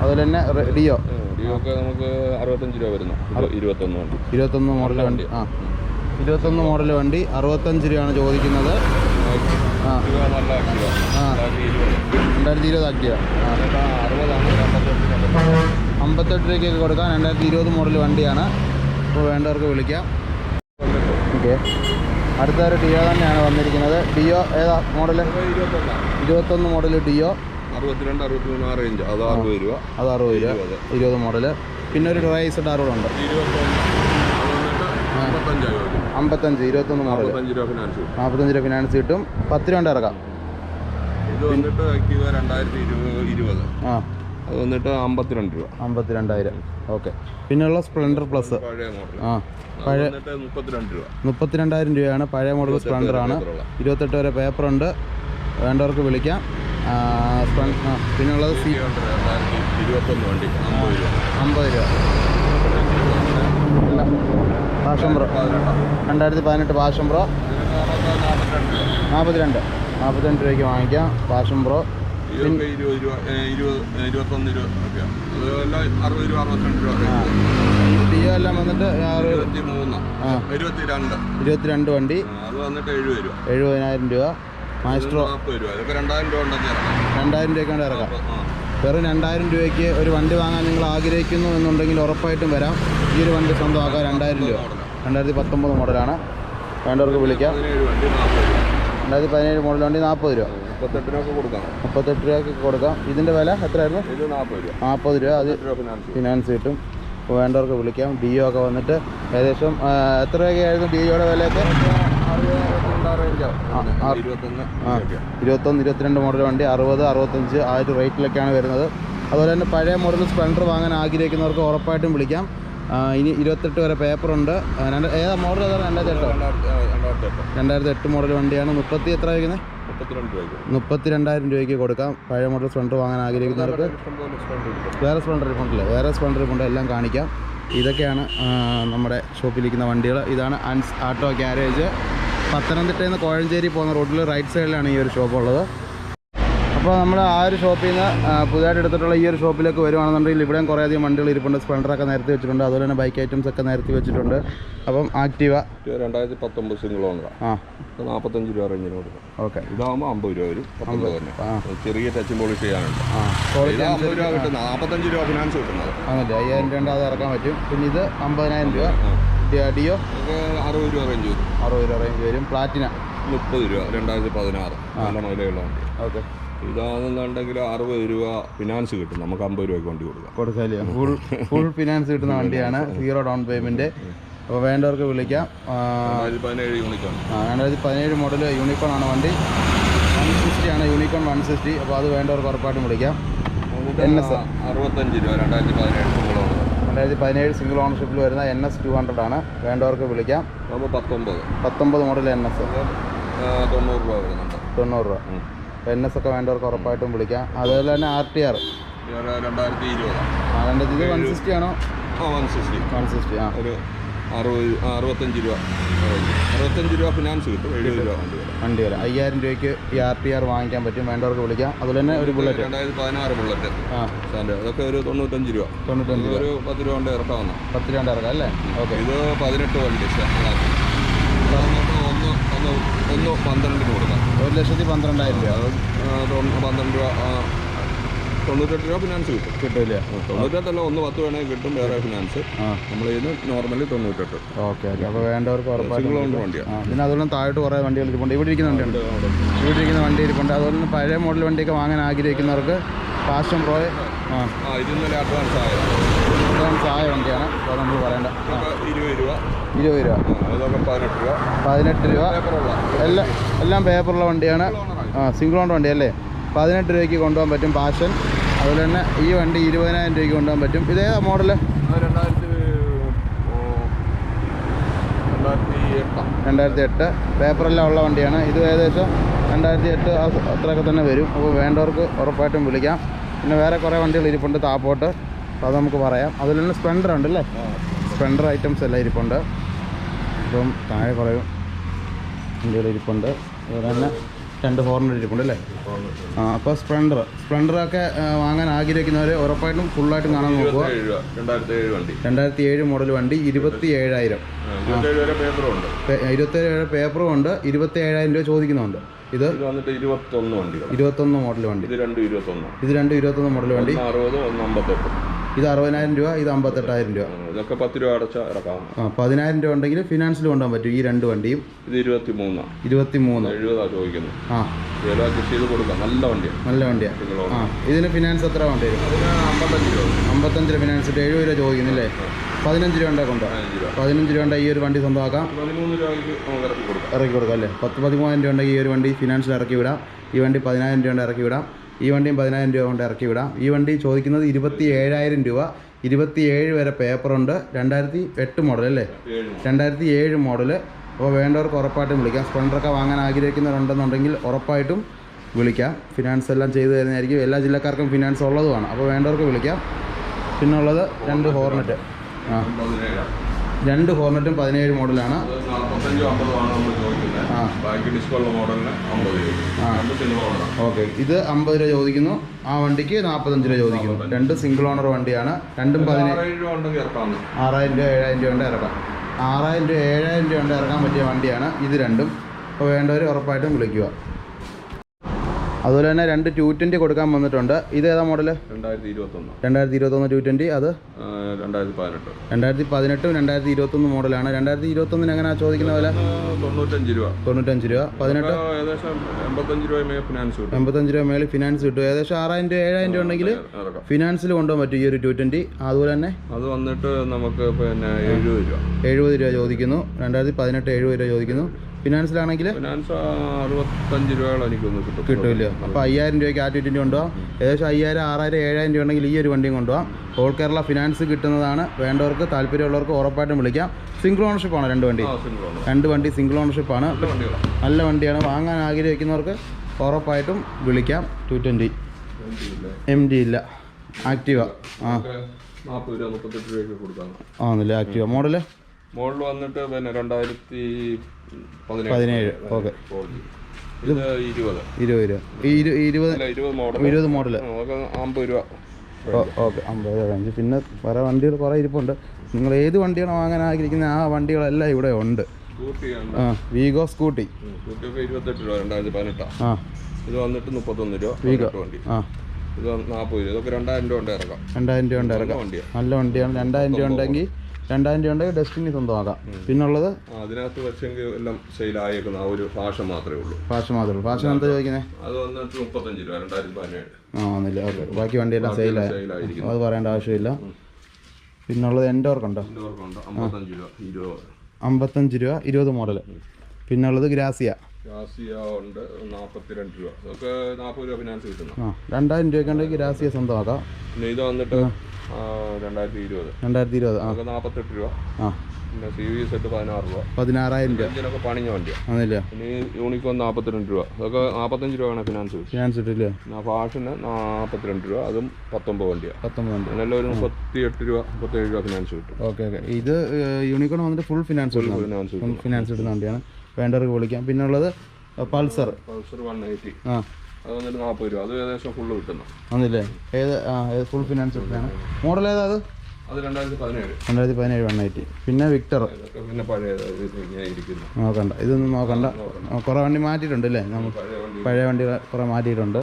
അതുപോലെ തന്നെ ഡിയോ ഡിയോക്ക് നമുക്ക് അറുപത്തഞ്ച് രൂപ വരുന്നു. ഇത് ഇരുപത്തൊന്ന് വണ്ടി. ഇരുപത്തൊന്ന് മോഡൽ വണ്ടി. ആ. ഇരുപത്തൊന്ന് മോഡൽ വണ്ടി അറുപത്തഞ്ച് രൂപയാണ് ചോദിക്കുന്നത്. രണ്ടായിരത്തി ഇരുപത് ആക്കിയ അമ്പത്തെട്ട് രൂപയ്ക്കൊക്കെ കൊടുക്കാം. രണ്ടായിരത്തി ഇരുപത് മോഡൽ വണ്ടിയാണ്. അപ്പോൾ വേണ്ടവർക്ക് വിളിക്കാം. ഓക്കെ. അടുത്ത ഒരു ഡിയോ തന്നെയാണ് വന്നിരിക്കുന്നത്. ഡിയോ ഏതാ മോഡൽ ഇരുപത്തൊന്ന് മോഡൽ ഡിയോ. അറുപത്തിരണ്ട് അറുപത്തിമൂന്ന് ആ റേഞ്ച് അത് അറുപത് രൂപ. അത് അറുപത് രൂപ. ഇരുപത്. മോഡൽ പിന്നെ ഒരു റൈസ് അറുപത് ഉണ്ട്. ഇരുപത്തൊന്ന് അത് വന്നിട്ട് അമ്പത്തഞ്ചാണ് ചോദിക്കുന്നത് അമ്പത്തഞ്ച് ഇരുപത്തൊന്ന് മോഡൽ നാൽപ്പത്തഞ്ച് രൂപ ഫിനാൻസ് കിട്ടും. പത്ത് രൂപ ഇറക്കാം. ഇത് വന്നിട്ട് ആക്റ്റീവ രണ്ടായിരത്തി ഇരുപത് ഇരുപത്. ആ. അത് വന്നിട്ട് അമ്പത്തിരണ്ട് രൂപ. അമ്പത്തിരണ്ടായിരം. ഓക്കെ. പിന്നെയുള്ള സ്പ്ലെൻഡർ പ്ലസ് ആ. പഴയ മുപ്പത്തിരണ്ടായിരം രൂപയാണ്. പഴയ മോഡൽ സ്പ്ലെൻഡർ ആണ്. ഇരുപത്തെട്ട് വരെ പേപ്പർ ഉണ്ട്. വേണ്ടവർക്ക് വിളിക്കാം. പിന്നെയുള്ളത് സി അമ്പത് രൂപ. അമ്പത് രൂപ. ഇല്ല പാഷൻ പ്രോ രണ്ടായിരത്തി പതിനെട്ട് പാഷൻ പ്രോ നാൽപ്പത്തിരണ്ട് നാൽപ്പത്തിരണ്ട് രൂപയ്ക്ക് വാങ്ങിക്കാം. പാഷൻ പ്രോ ഡിയോ എല്ലാം വന്നിട്ട് രണ്ട് ഇരുപത്തിരണ്ട്. വണ്ടി. എഴുപതിനായിരം രൂപ. മാസ്ട്രോ രണ്ടായിരം രൂപ രണ്ടായിരം രൂപയ്ക്കാണ്ട് ഇറക്കാം. വെറും രണ്ടായിരം രൂപയ്ക്ക് ഒരു വണ്ടി വാങ്ങാൻ നിങ്ങൾ ആഗ്രഹിക്കുന്നു എന്നുണ്ടെങ്കിൽ ഉറപ്പായിട്ടും വരാം. ഈ ഒരു വണ്ടി സ്വന്തമാക്കാം രണ്ടായിരം രൂപ. രണ്ടായിരത്തി പത്തൊമ്പത് മോഡലാണ്. വേണ്ടവർക്ക് വിളിക്കാം. രണ്ടായിരത്തി പതിനേഴ് മോഡൽ വണ്ടി നാൽപ്പത് രൂപ. മുപ്പത്തെട്ട് രൂപ കൊടുക്കാം. മുപ്പത്തെട്ട് രൂപയ്ക്ക് കൊടുക്കാം. ഇതിന്റെ വില എത്രയായിരുന്നു? ഇത് നാൽപ്പത് രൂപ. നാൽപ്പത് രൂപ. അത് ഫിനാൻസ് കിട്ടും. അപ്പോൾ വേണ്ടവർക്ക് വിളിക്കാം. ഡി ഒക്കെ വന്നിട്ട് ഏകദേശം എത്ര രൂപയ്ക്കായിരുന്നു ഡി ഒയുടെ വിലയൊക്കെ. ഇരുപത്തൊന്ന് ഇരുപത്തിരണ്ട് മോഡൽ വണ്ടി അറുപത് അറുപത്തഞ്ച് ആ ഒരു റേറ്റിലൊക്കെയാണ് വരുന്നത്. അതുപോലെ തന്നെ പഴയ മോഡൽ സ്പ്ലെൻഡർ വാങ്ങാൻ ആഗ്രഹിക്കുന്നവർക്ക് ഉറപ്പായിട്ടും വിളിക്കാം. ഇനി ഇരുപത്തെട്ട് വരെ പേപ്പറുണ്ട് ഉണ്ട്. ഏതാ മോഡൽ ഏതാണ് രണ്ടായിരത്തി എട്ടോ രണ്ടായിരത്തി എട്ട് മോഡൽ വണ്ടിയാണ്. മുപ്പത്തി എത്ര വയ്ക്കുന്നത് മുപ്പത്തി രണ്ടായിരം രൂപയ്ക്ക് കൊടുക്കാം. പഴയ മോഡൽ സ്പ്ലെൻഡർ വാങ്ങാൻ ആഗ്രഹിക്കുന്നവർക്ക്. വേറെ സ്പ്ലെൻഡർ ഇരിപ്പുണ്ടല്ലേ വേറെ സ്പ്ലെൻഡർ ഇരിപ്പുണ്ട്. എല്ലാം കാണിക്കാം. ഇതൊക്കെയാണ് നമ്മുടെ ഷോപ്പിലിരിക്കുന്ന വണ്ടികൾ. ഇതാണ് അൻസ് ആട്ടോ ഗ്യാരേജ് പത്തനംതിട്ടയിൽ നിന്ന് കോഴഞ്ചേരി പോകുന്ന റോഡിൽ റൈറ്റ് സൈഡിലാണ് ഈ ഒരു ഷോപ്പ് ഉള്ളത്. അപ്പോൾ നമ്മൾ ആ ഒരു ഷോപ്പിൽ നിന്ന് പുതുതായിട്ട് എടുത്തിട്ടുള്ള ഈ ഒരു ഷോപ്പിലേക്ക് വരുവാണെന്നുണ്ടെങ്കിൽ ഇവിടെയും കുറേയധികം വണ്ടികൾ ഇരിപ്പുണ്ട്. സ്പ്ലണ്ടറൊക്കെ നിരത്തി വെച്ചിട്ടുണ്ട്. അതുപോലെ തന്നെ ബൈക്ക് ഐറ്റംസ് ഒക്കെ നിരത്തി വെച്ചിട്ടുണ്ട്. അപ്പം ആക്റ്റീവ രണ്ടായിരത്തി പത്തൊമ്പത് സിംഗിൾ ആ. നാൽപ്പത്തഞ്ച് രൂപ റേഞ്ചിന് കൊടുക്കാം. ഓക്കെ ഇതാകുമ്പോൾ അമ്പത് രൂപ വരും. പത്തൊമ്പത് തന്നെ. ചെറിയ ടച്ച് പോളിഷ് ചെയ്യാനുണ്ട്. അമ്പത് രൂപ കിട്ടുന്നത് നാൽപ്പത്തഞ്ച് രൂപ ഫിനാൻസ് കിട്ടുന്നത്. അതല്ലേ അയ്യായിരം രൂപ അത് ഇറക്കാൻ പറ്റും. പിന്നെ ഇത് അമ്പതിനായിരം രൂപ. ഡിയോ അറുപത് രൂപ റേഞ്ച് വരും. അറുപത് രൂപ റേഞ്ച് വരും. പ്ലാറ്റിന മുപ്പത് രൂപ രണ്ടായിരത്തി പതിനാറ് നല്ല മൈലേജുള്ള വണ്ടി ഓക്കെ. ഇതാണെന്നുണ്ടെങ്കിൽ അറുപത് രൂപ ഫിനാൻസ് കിട്ടും. നമുക്ക് അമ്പത് രൂപയ്ക്ക് വണ്ടി കൊടുക്കാം. കൊടുക്കാം ഫുൾ ഫുൾ ഫിനാൻസ് കിട്ടുന്ന വണ്ടിയാണ്. സീറോ ഡൗൺ പേയ്മെന്റ് അപ്പോൾ വേണ്ടവർക്ക് വിളിക്കാം. പതിനേഴ് യൂണിക്കോൺ രണ്ടായിരത്തി പതിനേഴ് മോഡൽ യൂണിക്കോൺ ആണ് വണ്ടി. വൺ സിക്സ്റ്റി ആണ് യൂണിക്കോൺ വൺ സിക്സ്റ്റി അപ്പോൾ അത് വേണ്ടവർക്ക് ഉറപ്പായിട്ടും വിളിക്കാം. അറുപത്തഞ്ച് രൂപ രണ്ടായിരത്തി പതിനേഴ് രണ്ടായിരത്തി പതിനേഴ് സിംഗിൾ ഓണർഷിപ്പിൽ വരുന്ന എൻ എസ് ടു ഹൺഡ്രഡ് ആണ്. വേണ്ടവർക്ക് വിളിക്കാം. പത്തൊമ്പത്. പത്തൊമ്പത് മോഡൽ എൻ എസ് തൊണ്ണൂറ് രൂപ വരുന്നുണ്ട്. തൊണ്ണൂറ് രൂപ. എൻ എസ് ഒക്കെ വേണ്ടവർക്ക് ഉറപ്പായിട്ടും വിളിക്കാം. അതുപോലെ തന്നെ ആർ ടി ആർ രണ്ടായിരത്തി ഇരുപതാണ്. രണ്ടായിരത്തി വൺ സിക്സ്റ്റി ആണോ? വൺ സിക്സ്റ്റി വൺ സിക്സ്റ്റി ആ. ഒരു അറുപത് അറുപത്തഞ്ച് രൂപ. അറുപത്തഞ്ച് രൂപ ഫിനാൻസ് കിട്ടും എഴുപത് രൂപ വണ്ടി വരും. വണ്ടി വരാം അയ്യായിരം രൂപയ്ക്ക് ഈ ആർ ടി ആർ വാങ്ങിക്കാൻ പറ്റും. വേണ്ടവർക്ക് വിളിക്കാം. അതുപോലെ തന്നെ ഒരു ബുള്ളറ്റ് രണ്ടായിരത്തി പതിനാറ് ബുള്ളറ്റ് ആ. സാറിന്റെ അതൊക്കെ ഒരു തൊണ്ണൂറ്റഞ്ച് രൂപ. തൊണ്ണൂറ്റഞ്ച് ഒരു പത്ത് രൂപ കൊണ്ട് ഇറക്കാവുന്ന പത്ത് രൂപ ഇറക്കാം അല്ലേ? ഓക്കെ. ഇത് പതിനെട്ട് വണ്ടി ഒന്ന് ഒന്ന് ഒന്ന് പന്ത്രണ്ടിന് കൊടുക്കാം. ഒരു ലക്ഷത്തി പന്ത്രണ്ടായിരം രൂപ. അത് പന്ത്രണ്ട് രൂപ തൊണ്ണൂറ്റെട്ട് രൂപ ഫിനാൻസ് കിട്ടും. കിട്ടില്ല? തൊണ്ണൂറ്റെട്ടല്ല ഒന്ന് പത്ത് വേണമെങ്കിൽ കിട്ടും വേറെ ഫിനാൻസ് നമ്മൾ ഇതിന് നോർമലി തൊണ്ണൂറ്റെട്ട്. Okay okay. അപ്പോൾ വേണ്ടവർക്ക് ഉറപ്പായിട്ടും. വണ്ടിയാണ് പിന്നെ അതുപോലെ താഴോട്ട് കുറേ വണ്ടികൾ ഇരിപ്പുണ്ട്. ഇവിടെ ഇരിക്കുന്ന വണ്ടിയുണ്ട് ഇവിടെ ഇരിക്കുന്ന വണ്ടി ഇരിപ്പുണ്ട്. അതുപോലെ തന്നെ പഴയ മോഡൽ വണ്ടിയൊക്കെ വാങ്ങാൻ ആഗ്രഹിക്കുന്നവർക്ക് പാഷൻ പ്രോയ് ആ. അഡ്വാൻസ് ആയ. അഡ്വാൻസ് ആയ വണ്ടിയാണ്. അപ്പോൾ നമ്മൾ പറയേണ്ട. ഇരുപത് രൂപ. ഇരുപത് രൂപ. പതിനെട്ട് രൂപ. എല്ലാം എല്ലാം പേപ്പറുള്ള വണ്ടിയാണ്. ആ സിംഗിൾ ഓൺ വണ്ടി അല്ലേ? പതിനെട്ട് രൂപയ്ക്ക് കൊണ്ടുപോകാൻ പറ്റും പാഷൻ അതുപോലെ തന്നെ ഈ വണ്ടി ഇരുപതിനായിരം രൂപയ്ക്ക് കൊണ്ടുപോകാൻ പറ്റും. ഇതേതാ മോഡൽ എട്ടാം. രണ്ടായിരത്തി എട്ട്. പേപ്പറെല്ലാം ഉള്ള വണ്ടിയാണ്. ഇത് ഏകദേശം രണ്ടായിരത്തി എട്ട് അത്രയൊക്കെ തന്നെ വരും. അപ്പോൾ വേണ്ടവർക്ക് ഉറപ്പായിട്ടും വിളിക്കാം. പിന്നെ വേറെ കുറേ വണ്ടികൾ ഇരിപ്പുണ്ട് താപ്പോട്ട്. അപ്പോൾ അത് നമുക്ക് പറയാം. അതിൽ തന്നെ സ്പ്ലെൻഡർ ഉണ്ട് അല്ലേ സ്പ്ലെൻഡർ ഐറ്റംസ് എല്ലാം ഇരിപ്പുണ്ട്. അപ്പം താഴെ കുറേ വണ്ടികൾ ഇരിപ്പുണ്ട്. അതുപോലെ തന്നെ രണ്ട് ഫോറിനർ ഇരിപ്പുണ്ട് അല്ലേ? ആ അപ്പോൾ സ്പ്ലെൻഡർ. സ്പ്ലെൻഡറൊക്കെ വാങ്ങാൻ ആഗ്രഹിക്കുന്നവർ ഉറപ്പായിട്ടും ഫുള്ളായിട്ടും കാണാൻ നോക്കുക. രണ്ടായിരത്തി ഏഴ് ഏഴ് മോഡൽ വണ്ടി ഇരുപത്തി ഏഴായിരം ഇരുപത്തി ഇരുപത്തേഴ് വരെ പേപ്പറും ഉണ്ട് ഇരുപത്തി ഏഴായിരം രൂപ ചോദിക്കുന്നുണ്ട്. ഇത് ഇരുപത്തൊന്ന് മോഡൽ വണ്ടി. ഇത് രണ്ട് ഇരുപത്തൊന്ന് ഇത് രണ്ടും ഇരുപത്തൊന്ന് മോഡൽ വണ്ടി. അറുപത് ഒന്ന് അമ്പത്തെട്ട്. ഇത് അറുപതിനായിരം രൂപ ഇത് അമ്പത്തെട്ടായിരം രൂപ. ഇതൊക്കെ പത്ത് രൂപ അടച്ച ഇറക്കാം ആ പതിനായിരം രൂപ ഉണ്ടെങ്കിൽ ഫിനാൻസിൽ കൊണ്ടുപോകാൻ പറ്റും ഈ രണ്ട് വണ്ടിയും. ഇത് ഇരുപത്തി മൂന്നാണ് ഇരുപത്തി മൂന്ന് എഴുപതാ ചോദിക്കുന്നത്. ആ. ഏതാ കൃഷി ചെയ്ത് കൊടുക്കാം? നല്ല വണ്ടിയാണ് നല്ല വണ്ടിയാണ് ആ ഇതിന് ഫിനാൻസ് എത്ര വേണ്ടി വരും? അമ്പത്തഞ്ച് രൂപ അമ്പത്തഞ്ച് ഫിനാൻസ് ഇട്ട് എഴുപത് രൂപ ചോദിക്കുന്നില്ലേ? പതിനഞ്ച് രൂപ ഉണ്ടേ കൊണ്ടോ? പതിനഞ്ച് രൂപ. ഉണ്ടെങ്കിൽ ഈ ഒരു വണ്ടി സ്വന്തമാക്കാം? പതിമൂന്ന് രൂപയ്ക്ക് നമുക്ക് ഇറക്കി കൊടുക്കാം. ഇറക്കി കൊടുക്കാം അല്ലേ? പത്ത് പതിമൂവായിരം രൂപ ഉണ്ടെങ്കിൽ ഈ ഒരു വണ്ടി ഫിനാൻസിൽ ഇറക്കി വിടാം. ഈ വണ്ടി പതിനായിരം രൂപ ഇറക്കി വിടാം. ഈ വണ്ടിയും പതിനായിരം രൂപ കൊണ്ട് ഇറക്കി വിടാം. ഈ വണ്ടി ചോദിക്കുന്നത് ഇരുപത്തി ഏഴായിരം രൂപ. ഇരുപത്തിയേഴ് വരെ പേപ്പറുണ്ട് രണ്ടായിരത്തി എട്ട് മോഡൽ അല്ലേ? രണ്ടായിരത്തി ഏഴ് മോഡൽ അപ്പോൾ വേണ്ടവർക്ക് ഉറപ്പായിട്ടും വിളിക്കാം. സ്പ്ലെൻഡറൊക്കെ വാങ്ങാൻ ആഗ്രഹിക്കുന്നവരുണ്ടെന്നുണ്ടെങ്കിൽ ഉറപ്പായിട്ടും വിളിക്കാം. ഫിനാൻസ് എല്ലാം ചെയ്തു തരുന്നതായിരിക്കും. എല്ലാ ജില്ലക്കാർക്കും ഫിനാൻസ് ഉള്ളതുമാണ്. അപ്പോൾ വേണ്ടവർക്ക് വിളിക്കാം. പിന്നെ ഉള്ളത് രണ്ട് ഹോർണറ്റ് ആ. രണ്ട് ഹോർണറ്റും പതിനേഴ് മോഡലാണ്. ഓക്കെ. ഇത് അമ്പത് രൂപ ചോദിക്കുന്നു. ആ വണ്ടിക്ക് നാൽപ്പത്തഞ്ച് രൂപ ചോദിക്കുന്നു. രണ്ട് സിംഗിൾ ഓണർ വണ്ടിയാണ്. രണ്ടും പതിനേഴ് ആറായിരം രൂപ ഏഴായിരം രൂപ കൊണ്ട് ഇറക്കാം. ആറായിരം രൂപ ഏഴായിരം രൂപ കൊണ്ട് ഇറക്കാൻ പറ്റിയ വണ്ടിയാണ് ഇത് രണ്ടും. അപ്പോൾ വേണ്ടവർ ഉറപ്പായിട്ടും വിളിക്കുക. അതുപോലെ തന്നെ രണ്ട് ടു ട്വന്റി കൊടുക്കാൻ വന്നിട്ടുണ്ട്. ഇത് ഏതാ മോഡൽ രണ്ടായിരത്തി ഇരുപത്തൊന്ന് രണ്ടായിരത്തി ഇരുപത്തൊന്ന് ടു ട്വന്റി അത്? രണ്ടായിരത്തി പതിനെട്ട് രണ്ടായിരത്തി പതിനെട്ടും രണ്ടായിരത്തി ഇരുപത്തൊന്ന് മോഡലാണ് രണ്ടായിരത്തി ഇരുപത്തൊന്നിന് എങ്ങനെയാ ചോദിക്കുന്ന പോലെ തൊണ്ണൂറ്റഞ്ച് രൂപ. തൊണ്ണൂറ്റഞ്ച് രൂപ. പതിനെട്ട്? ഏകദേശം എൺപത്തഞ്ച് രൂപ ഫിനാൻസ് കിട്ടും. എൺപത്തഞ്ച് രൂപ മേളിൽ ഫിനാൻസ് കിട്ടും. ഏകദേശം ആറായിരം രൂപ ഏഴായിരം രൂപ ഉണ്ടെങ്കിൽ ഫിനാൻസിൽ കൊണ്ടുപോകാൻ പറ്റും ഈ ഒരു ടു ട്വന്റി അതുപോലെ തന്നെ അത് വന്നിട്ട് നമുക്ക് പിന്നെ എഴുപത് രൂപ. എഴുപത് രൂപ ചോദിക്കുന്നു. രണ്ടായിരത്തി പതിനെട്ട് എഴുപത് രൂപ ചോദിക്കുന്നു. ഫിനാൻസിലാണെങ്കിൽ ഫിനാൻസ് അറുപത്തഞ്ച് രൂപയോളം എനിക്കൊന്ന് കിട്ടും. കിട്ടുമല്ലോ അപ്പോൾ അയ്യായിരം രൂപയ്ക്ക് ആ ട്വന്റി കൊണ്ടുപോകാം ഏകദേശം അയ്യായിരം ആറായിരം ഏഴായിരം രൂപ ഉണ്ടെങ്കിൽ ഈ ഒരു വണ്ടിയും കൊണ്ടുപോകാം ഓൾ കേരള ഫിനാൻസ് കിട്ടുന്നതാണ്. വേണ്ടവർക്ക് താല്പര്യമുള്ളവർക്ക് ഉറപ്പായിട്ടും വിളിക്കാം. സിംഗിൾ ഓണർഷിപ്പ് ആണ് രണ്ട് വണ്ടി? രണ്ട് വണ്ടി സിംഗിൾ ഓണർഷിപ്പ് ആണ്. നല്ല വണ്ടിയാണ്. വാങ്ങാൻ ആഗ്രഹിക്കുന്നവർക്ക് ഉറപ്പായിട്ടും വിളിക്കാം. ടു ട്വന്റി എം ഡി ഇല്ല. ആക്റ്റീവ ആ. ആണല്ലേ? Activa model? മോഡൽ വന്നിട്ട് പിന്നെ രണ്ടായിരത്തി പതിനേഴ്. ഓക്കെ. ഇത് ഇരുപത്. ഇരുപത് രൂപ. ഇരുപത് ഇരുപത് മോഡൽ അമ്പത് രൂപ. ഓക്കെ. അമ്പത് റേഞ്ച് പിന്നെ വേറെ വണ്ടികൾ കുറേ ഇരിപ്പുണ്ട്. നിങ്ങൾ ഏത് വണ്ടിയാണ് വാങ്ങാൻ ആഗ്രഹിക്കുന്നത്? ആ വണ്ടികളെല്ലാം ഇവിടെ ഉണ്ട്. ആ വീഗോ സ്കൂട്ടി സ്കൂട്ടിയൊക്കെ ഇരുപത്തെട്ട് രൂപ രണ്ടായിരത്തി പതിനെട്ടാണ് ആ. ഇത് വന്നിട്ട് മുപ്പത്തൊന്ന് രൂപ വീഗോ വണ്ടി. ആ. ഇത് നാൽപ്പത് രൂപ. ഇതൊക്കെ രണ്ടായിരം രൂപ കൊണ്ട് ഇറക്കാം. രണ്ടായിരം രൂപ ഉണ്ട് ഇറക്കാം. നല്ല വണ്ടിയാണ്. രണ്ടായിരം രൂപ ഉണ്ടെങ്കിൽ രണ്ടായിരം രൂപ ഉണ്ടെങ്കിൽ ഡെസ്റ്റിനി സ്വന്തമാക്കാം പിന്നുള്ളത് അതിനകത്ത് പക്ഷെങ്കിൽ എല്ലാം സെയിലായേക്കുന്ന ആ ഒരു ഫാഷൻ മാത്രമേ ഉള്ളൂ. ഫാഷൻ മാത്രമേ ഉള്ളൂ. ഫാഷൻ എന്താ ചോദിക്കുന്നത് അത് വന്നിട്ട് മുപ്പത്തഞ്ച് രൂപ രണ്ടായിരത്തി പതിനേഴ്. ആ വന്നില്ല? ഓക്കെ. ബാക്കി വണ്ടിയെല്ലാം സെയിലായി അത് പറയേണ്ട ആവശ്യമില്ല. പിന്നുള്ളത് എൻഡോർക്കുണ്ടോ ഓർക്കുണ്ടോ അമ്പത്തഞ്ച് രൂപ ഇരുപത്. അമ്പത്തഞ്ച് രൂപ ഇരുപത് മോഡൽ പിന്നുള്ളത് ഗ്രാസിയ ഉണ്ട് നാൽപ്പത്തിരണ്ട് രൂപ. അതൊക്കെ നാൽപ്പത് രൂപ ഫിനാൻസ് കിട്ടുന്നു? രണ്ടായിരം രൂപ ഉണ്ടെങ്കിൽ ഗ്രാസിയ സ്വന്തമാക്കാം. പിന്നെ ഇത് വന്നിട്ട് രണ്ടായിരത്തി ഇരുപത് രണ്ടായിരത്തി ഇരുപത് അതൊക്കെ നാൽപ്പത്തെട്ട് രൂപ. ആ. പിന്നെ സി വി സെറ്റ് പതിനാറ് രൂപ. പതിനാറായിരം രൂപ. ഇതിനൊക്കെ പണിഞ്ഞ വണ്ടിയാണ് യൂണിക്കോൺ നാൽപ്പത്തിരണ്ട് രൂപ. അതൊക്കെ നാൽപ്പത്തഞ്ച് രൂപയാണ് ഫിനാൻസ് ഫിനാൻസ് കിട്ടില്ലേ? പിന്നെ ഫാഷന് നാൽപ്പത്തിരണ്ട് രൂപ. അതും പത്തൊമ്പത് വണ്ടിയാണ് പത്തൊമ്പത് ഉണ്ട് അങ്ങനെയുള്ള ഒരു മുപ്പത്തി രൂപ മുപ്പത്തേഴ് രൂപ ഫിനാൻസ് കിട്ടും. Okay okay. ഇത് യൂണിക്കോൺ വന്നിട്ട് full finance finance full finance കിട്ടുന്ന വണ്ടിയാണ്. വേണ്ടവർക്ക് വിളിക്കാം. പിന്നെ ഉള്ളത് പൾസർ. പൾസർ വൺ എയ്റ്റി ആ. അത് വന്നിട്ട് നാൽപ്പത് രൂപ. അത് ഏകദേശം ഫുള്ള് കിട്ടുന്നു. ആണല്ലേ ഏത് ആ ഏത് ഫുൾ ഫിനാൻസ് മോഡൽ ഏതാ അത്? അത് രണ്ടായിരത്തി പതിനേഴ്. രണ്ടായിരത്തി പതിനേഴ് വൺ എയ്റ്റി പിന്നെ വിക്ടർ പിന്നെ പഴയ നോക്കണ്ട. ഇതൊന്നും നോക്കണ്ട. കുറേ വണ്ടി മാറ്റിയിട്ടുണ്ട് അല്ലേ? നമ്മൾ പഴയ വണ്ടി. കുറേ മാറ്റിയിട്ടുണ്ട്.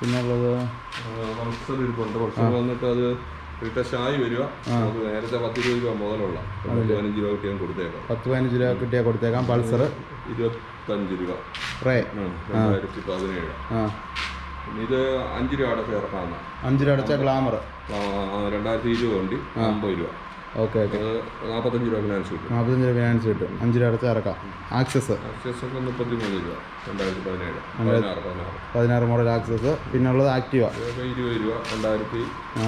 പിന്നെ ഉള്ളത് വന്നിട്ട് അത് വരിക. നമുക്ക് നേരത്തെ പത്ത് ഇരുപത് രൂപ മുതലുള്ള പത്ത് പതിനഞ്ച് രൂപ കിട്ടിയാൽ കൊടുത്തേക്കാം. പത്ത് പതിനഞ്ച് രൂപ കിട്ടിയാൽ കൊടുത്തേക്കാം. പൾസർ. ഇരുപത്തഞ്ച് രൂപ. റേ. ഉം, രണ്ടായിരത്തി പതിനേഴ് ഇത് അഞ്ച് രൂപ അടച്ച് ഇറക്കാവുന്ന അഞ്ച് രൂപ അടച്ച ഗ്ലാമർ രണ്ടായിരത്തി ഇരുപത് വണ്ടി അമ്പത് രൂപ. Okay okay. നാൽപ്പത്തഞ്ച് രൂപ ഫിനാൻസ് കിട്ടും. നാൽപ്പത്തഞ്ച് രൂപ ഫിനാൻസ് കിട്ടും. അഞ്ച് രൂപ അടച്ച് ഇറക്കാം. ആക്സസ് ആക്സസ് രൂപ. രണ്ടായിരത്തി പതിനേഴ്. പതിനാറ് പതിനാറ്. പതിനാറ് മോഡൽ ആക്സസ് പിന്നെ ഉള്ളത് ആക്റ്റീവ ഇരുപത് രൂപ. രണ്ടായിരത്തി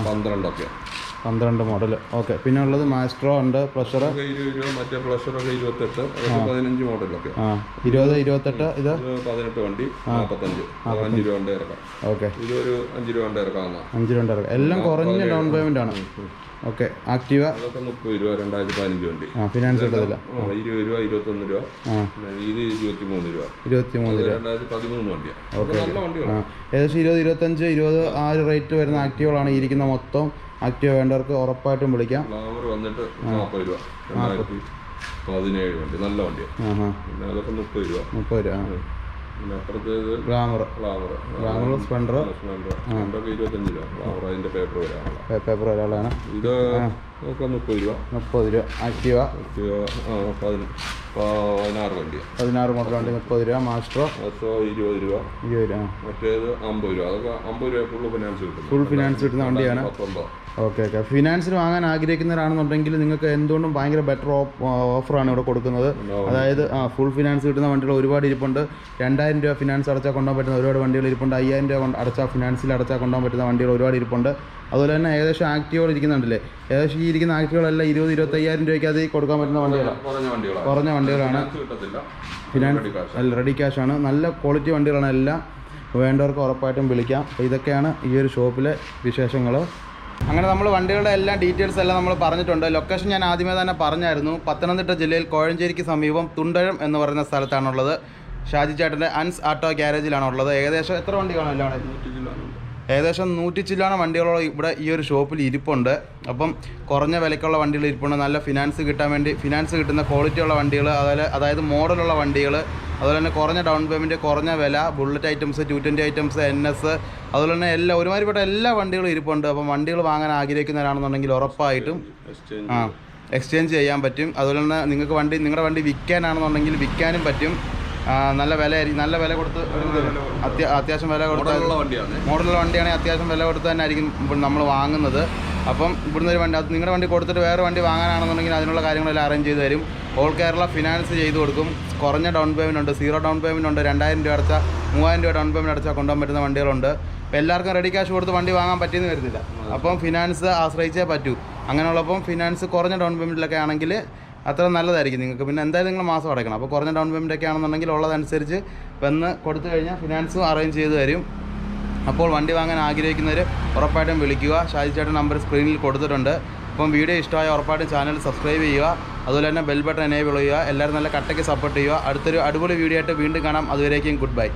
പന്ത്രണ്ടൊക്കെ പന്ത്രണ്ട് മോഡൽ ഓക്കെ പിന്നെ ഉള്ളത് മാസ്ട്രോ ഉണ്ട് പ്ലഷർ രൂപ മറ്റേ പ്ലഷറൊക്കെ ഇരുപത്തെട്ട് പതിനഞ്ച് മോഡലൊക്കെ ആ ഇരുപത് ഇരുപത്തെട്ട് ഇത്? പതിനെട്ട് വണ്ടി നാൽപ്പത്തഞ്ച് അഞ്ച് രൂപ കൊണ്ട് ഇറക്കാം. ഓക്കെ ഇതൊരു അഞ്ച് രൂപ കൊണ്ട് ഇറക്കാവുന്ന അഞ്ച് രൂപ ഇറക്കാം. എല്ലാം കുറഞ്ഞ ഡൗൺ പേയ്മെന്റ് ആണ്. ഓക്കെ ആക്റ്റീവ അതൊക്കെ മുപ്പത് രൂപ രണ്ടായിരത്തി പതിനഞ്ച് വണ്ടി. ആ ഫിനാൻസ് കിട്ടത്തില്ല ആ, ഇരുപത് രൂപ ഇരുപത്തൊന്ന് രൂപ. ഇത് ഇരുപത്തി മൂന്ന് രൂപ. ഇരുപത്തി മൂന്ന് ഇത് രണ്ടായിരത്തി പതിമൂന്ന് വണ്ടിയാണ് ഏകദേശം ഇരുപത് ഇരുപത്തഞ്ച് ഇരുപത് ആ ഒരു റേറ്റ് വരുന്ന ആക്റ്റീവുകളാണ് ഇരിക്കുന്ന മൊത്തം. ആക്റ്റീവ് വേണ്ടവർക്ക് ഉറപ്പായിട്ടും വിളിക്കാം. ഗ്ലാമർ വന്നിട്ട് നാൽപ്പത് രൂപ. രണ്ടായിരത്തി പതിനേഴ് വണ്ടി. നല്ല വണ്ടിയാണ് ആ ഹാ പിന്നെ അതൊക്കെ മുപ്പത് രൂപ. മുപ്പത് രൂപ ആ. പിന്നെ അപ്പുറത്തേത് Glamour Glamour Glamour Splendor Splendor ഇരുപത്തഞ്ച് രൂപ. ഗ്ലാമർ പേപ്പർ വരാനുള്ള. പേപ്പർ ഒരാളാണ് ഇത് ഒക്കെ മുപ്പത് രൂപ. മുപ്പത് രൂപ. ആക്റ്റീവ ആക്റ്റീവ ആ, പതിന- പതിനാറ് വണ്ടി. പതിനാറ് മോഡൽ വണ്ടി മുപ്പത് രൂപ. അസോ ഇരുപത് രൂപ. ഇരുപത് രൂപ. മറ്റേത് അമ്പത് രൂപ. അതൊക്കെ അമ്പത് രൂപ ഫുള്ള് ഫിനാൻസ് കിട്ടും. ഫുൾ ഫിനാൻസ് കിട്ടുന്ന വണ്ടിയാണ്. ഓക്കെ ഓക്കെ ഫിനാൻസിന് വാങ്ങാൻ ആഗ്രഹിക്കുന്നവരാണെന്നുണ്ടെങ്കിൽ നിങ്ങൾക്ക് എന്തുകൊണ്ടും ഭയങ്കര ബെറ്റർ ഓഫറാണ് ഇവിടെ കൊടുക്കുന്നത്. അതായത് ഫുൾ ഫിനാൻസ് കിട്ടുന്ന വണ്ടികൾ ഒരുപാട് ഇരിപ്പുണ്ട്. രണ്ടായിരം രൂപ ഫിനാൻസ് അടച്ചാൽ കൊണ്ടുപോകാൻ പറ്റുന്ന ഒരുപാട് വണ്ടികൾ ഇരിപ്പുണ്ട്. അയ്യായിരം രൂപ അടച്ചാൽ ഫിനാൻസിൽ അടച്ചാൽ കൊണ്ടുപോകാൻ പറ്റുന്ന വണ്ടികൾ ഒരുപാട് ഇരിപ്പുണ്ട്. അതുപോലെ തന്നെ ഏകദേശം ആക്റ്റീവുകൾ ഇരിക്കുന്നുണ്ടല്ലേ? ഏകദേശം ഈ ഇരിക്കുന്ന ആക്റ്റീവുകളെല്ലാം ഇരുപത് ഇരുപത്തയ്യായിരം രൂപയ്ക്ക് അത് കൊടുക്കാൻ പറ്റുന്ന വണ്ടികളാണ് കുറഞ്ഞ വണ്ടികളാണ്. ഫിനാൻസ് അല്ല റെഡി ക്യാഷ് ആണ്. നല്ല ക്വാളിറ്റി വണ്ടികളാണ് എല്ലാം. വേണ്ടവർക്ക് ഉറപ്പായിട്ടും വിളിക്കാം. അപ്പോൾ ഇതൊക്കെയാണ് ഈ ഒരു ഷോപ്പിലെ വിശേഷങ്ങൾ അങ്ങനെ നമ്മൾ വണ്ടികളുടെ എല്ലാ ഡീറ്റെയിൽസ് എല്ലാം നമ്മൾ പറഞ്ഞിട്ടുണ്ട്. ലൊക്കേഷൻ ഞാൻ ആദ്യമേ തന്നെ പറഞ്ഞായിരുന്നു. പത്തനംതിട്ട ജില്ലയിൽ കോഴഞ്ചേരിക്ക് സമീപം തുണ്ടഴം എന്ന് പറയുന്ന സ്ഥലത്താണുള്ളത്. ഷാജി ചേട്ടന്റെ അൻസ് ആട്ടോ ഗ്യാരേജിലാണ് ഉള്ളത് ഏകദേശം എത്ര വണ്ടികളാണ് എല്ലാം? ഏകദേശം നൂറ്റി ചില്ലാണ് വണ്ടികളോളം ഇവിടെ ഈ ഒരു ഷോപ്പിൽ ഇരിപ്പുണ്ട്. അപ്പം കുറഞ്ഞ വിലക്കുള്ള വണ്ടികൾ ഇരിപ്പുണ്ട്. നല്ല ഫിനാൻസ് കിട്ടാൻ വേണ്ടി ഫിനാൻസ് കിട്ടുന്ന ക്വാളിറ്റി ഉള്ള വണ്ടികൾ അതായത് അതായത് മോഡലുള്ള വണ്ടികൾ അതുപോലെ തന്നെ കുറഞ്ഞ ഡൗൺ പേയ്മെന്റ് കുറഞ്ഞ വില Bullet items two twenty items N S അതുപോലെ തന്നെ എല്ലാ ഒരുമാതിരിപ്പെട്ട എല്ലാ വണ്ടികളും ഇരിപ്പുണ്ട്. അപ്പം വണ്ടികൾ വാങ്ങാൻ ആഗ്രഹിക്കുന്നവരാണെന്നുണ്ടെങ്കിൽ ഉറപ്പായിട്ടും ആ എക്സ്ചേഞ്ച് ചെയ്യാൻ പറ്റും. അതുപോലെ തന്നെ നിങ്ങൾക്ക് വണ്ടി നിങ്ങളുടെ വണ്ടി വിൽക്കാനാണെന്നുണ്ടെങ്കിൽ വിൽക്കാനും പറ്റും. നല്ല വില നല്ല വില കൊടുത്ത്. അത്യാവശ്യം വില കൊടുത്ത മോഡലുള്ള വണ്ടിയാണ് മോഡലുള്ള വണ്ടിയാണെങ്കിൽ അത്യാവശ്യം വില കൊടുത്ത് തന്നെ ആയിരിക്കും നമ്മൾ വാങ്ങുന്നത്. അപ്പം ഇവിടുന്ന് ഒരു വണ്ടി അത് നിങ്ങളുടെ വണ്ടി കൊടുത്തിട്ട് വേറെ വണ്ടി വാങ്ങാനാണെന്നുണ്ടെങ്കിൽ അതിനുള്ള കാര്യങ്ങളെല്ലാം അറേഞ്ച് ചെയ്ത് തരും. ഓൾ കേരള ഫിനാൻസ് ചെയ്ത് കൊടുക്കും. കുറഞ്ഞ ഡൗൺ പേയ്മെന്റ് ഉണ്ട് സീറോ ഡൗൺ പേയ്മെന്റ് ഉണ്ട് രണ്ടായിരം രൂപ അടച്ചാൽ മൂവായിരം രൂപ ഡൗൺ പേയ്മെന്റ് അടച്ചാൽ കൊണ്ടുപോകാൻ പറ്റുന്ന വണ്ടികളുണ്ട്. അപ്പോൾ എല്ലാവർക്കും റെഡി ക്യാഷ് കൊടുത്ത് വണ്ടി വാങ്ങാൻ പറ്റിയെന്ന് വരുന്നില്ല അപ്പം ഫിനാൻസ് ആശ്രയിച്ചേ പറ്റൂ. അങ്ങനെയുള്ളപ്പം ഫിനാൻസ് കുറഞ്ഞ ഡൗൺ പേയ്മെന്റിലൊക്കെ ആണെങ്കിൽ അത്ര നല്ലതായിരിക്കും നിങ്ങൾക്ക്. പിന്നെ എന്തായാലും നിങ്ങൾ മാസം അടയ്ക്കണം. അപ്പോൾ കുറഞ്ഞ ഡൗൺ പേയ്മെന്റ് ഒക്കെ ആണെന്നുണ്ടെങ്കിൽ ഉള്ളതനുസരിച്ച് വന്ന് കൊടുത്തു കഴിഞ്ഞാൽ ഫിനാൻസും അറേഞ്ച് ചെയ്ത് തരും. അപ്പോൾ വണ്ടി വാങ്ങാൻ ആഗ്രഹിക്കുന്നവർ ഉറപ്പായിട്ടും വിളിക്കുക. ഷാജി ചേട്ടൻ നമ്പർ സ്ക്രീനിൽ കൊടുത്തിട്ടുണ്ട്. അപ്പം വീഡിയോ ഇഷ്ടമായ ഉറപ്പായിട്ടും ചാനൽ സബ്സ്ക്രൈബ് ചെയ്യുക. അതുപോലെ തന്നെ ബെൽ ബട്ടൺ എനേബിൾ ചെയ്യുക. എല്ലാവരും നല്ല കട്ടയ്ക്ക് സപ്പോർട്ട് ചെയ്യുക. അടുത്തൊരു അടിപൊളി വീഡിയോ ആയിട്ട് വീണ്ടും കാണാം. അതുവരേക്കും ഗുഡ് ബൈ